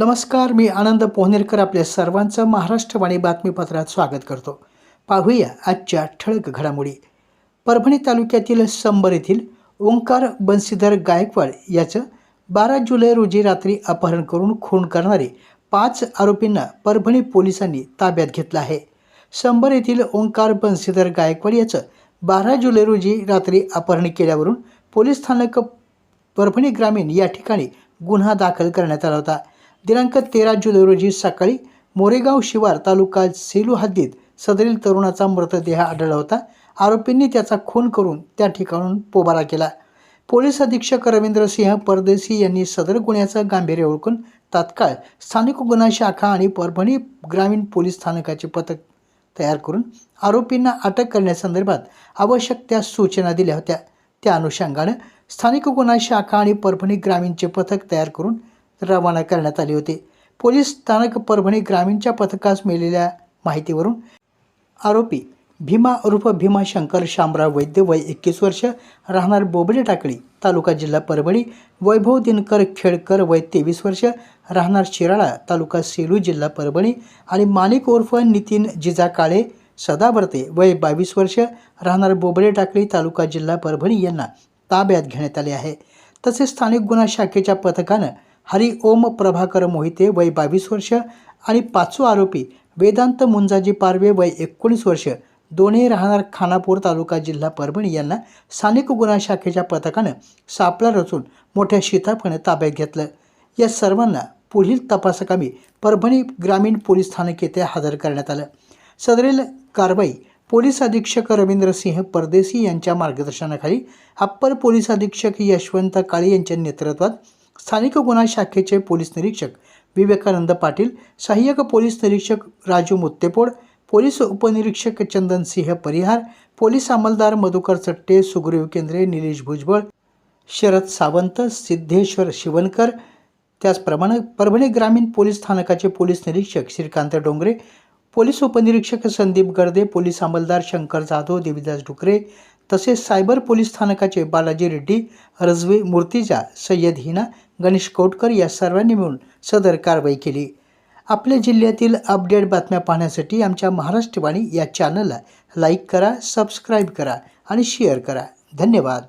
नमस्कार मी आनंद पोहनेरकर आपल्या सर्वांचं महाराष्ट्रवाणी बातमीपत्रात स्वागत करतो. पाहूया आजच्या ठळक घडामोडी. परभणी तालुक्यातील संबर येथील ओंकार बन्सीधर गायकवाड याचं बारा जुलै रोजी रात्री अपहरण करून खून करणारे पाच आरोपींना परभणी पोलिसांनी ताब्यात घेतलं आहे. संबर येथील ओंकार बन्सीधर गायकवाड याचं बारा जुलै रोजी रात्री अपहरण केल्यावरून पोलीस स्थानक परभणी ग्रामीण या ठिकाणी गुन्हा दाखल करण्यात आला होता. दिनांक तेरा जुलै रोजी सकाळी मोरेगाव शिवार तालुका सेलू हद्दीत सदरील तरुणाचा मृतदेह आढळला होता. आरोपींनी त्याचा खून करून त्या ठिकाणून पोबारा केला. पोलीस अधीक्षक रवींद्र सिंह परदेशी यांनी सदर गुन्ह्याचं गांभीर्य ओळखून तात्काळ स्थानिक गुन्हा शाखा आणि परभणी ग्रामीण पोलीस स्थानकाचे पथक तयार करून आरोपींना अटक करण्यासंदर्भात आवश्यक त्या सूचना दिल्या होत्या. त्या अनुषंगानं स्थानिक गुन्हा शाखा आणि परभणी ग्रामीणचे पथक तयार करून रवाना करण्यात आले होते. पोलीस स्थानक परभणी ग्रामीणच्या पथकास मिळालेल्या माहितीवरून आरोपी भीमा उर्फ भीमा शंकर शामराव वैद्य वय एकवीस वर्ष राहणार बोबडे टाकळी तालुका जिल्हा परभणी वैभव दिनकर खेडकर वय तेवीस वर्ष राहणार शिराळा तालुका सेलू जिल्हा परभणी आणि मालिक उर्फ नितीन जिजा काळे सदावर्ते वय बावीस वर्ष राहणार बोबडे टाकळी तालुका जिल्हा परभणी यांना ताब्यात घेण्यात आले आहे. तसेच स्थानिक गुन्हा शाखेच्या पथकानं हरी ओम प्रभाकर मोहिते वय बावीस वर्ष आणि पाचवा आरोपी वेदांत मुंजाजी पारवे वय एकोणीस वर्ष. दोन्ही राहणार खानापूर तालुका जिल्हा परभणी यांना स्थानिक गुन्हा शाखेच्या पथकानं सापळा रचून मोठ्या शिताफानं ताब्यात घेतलं. या सर्वांना पुढील तपासाकामी परभणी ग्रामीण पोलीस स्थानक येथे हजर करण्यात आलं. सदरील कारवाई पोलीस अधीक्षक रवींद्र सिंह परदेसी यांच्या मार्गदर्शनाखाली अप्पर पोलीस अधीक्षक यशवंत काळे यांच्या नेतृत्वात स्थानिक गुन्हा शाखेचे पोलीस निरीक्षक विवेकानंद पाटील सहाय्यक पोलीस निरीक्षक राजू मुत्तेपोड पोलीस उपनिरीक्षक चंदन सिंह परिहार पोलीस अंमलदार मधुकर चट्टे सुग्रीव केंद्रे निलेश भुजबळ शरद सावंत सिद्धेश्वर शिवनकर त्याचप्रमाणे परभणी ग्रामीण पोलीस स्थानकाचे पोलीस निरीक्षक श्रीकांत डोंगरे पोलीस उपनिरीक्षक संदीप गर्दे पोलीस अंमलदार शंकर जाधव देवीदास डुकरे तसेच सायबर पोलीस स्थानकाचे बालाजी रेड्डी रजवे मूर्तिजा सय्यद हिना गणेश कोटकर या सर्वांनी मिळून सदर कारवाई केली. आपल्या जिल्ह्यातील अपडेट बातम्या पाहण्यासाठी आमच्या महाराष्ट्रवाणी या चॅनलला लाईक करा सबस्क्राईब करा आणि शेअर करा. धन्यवाद.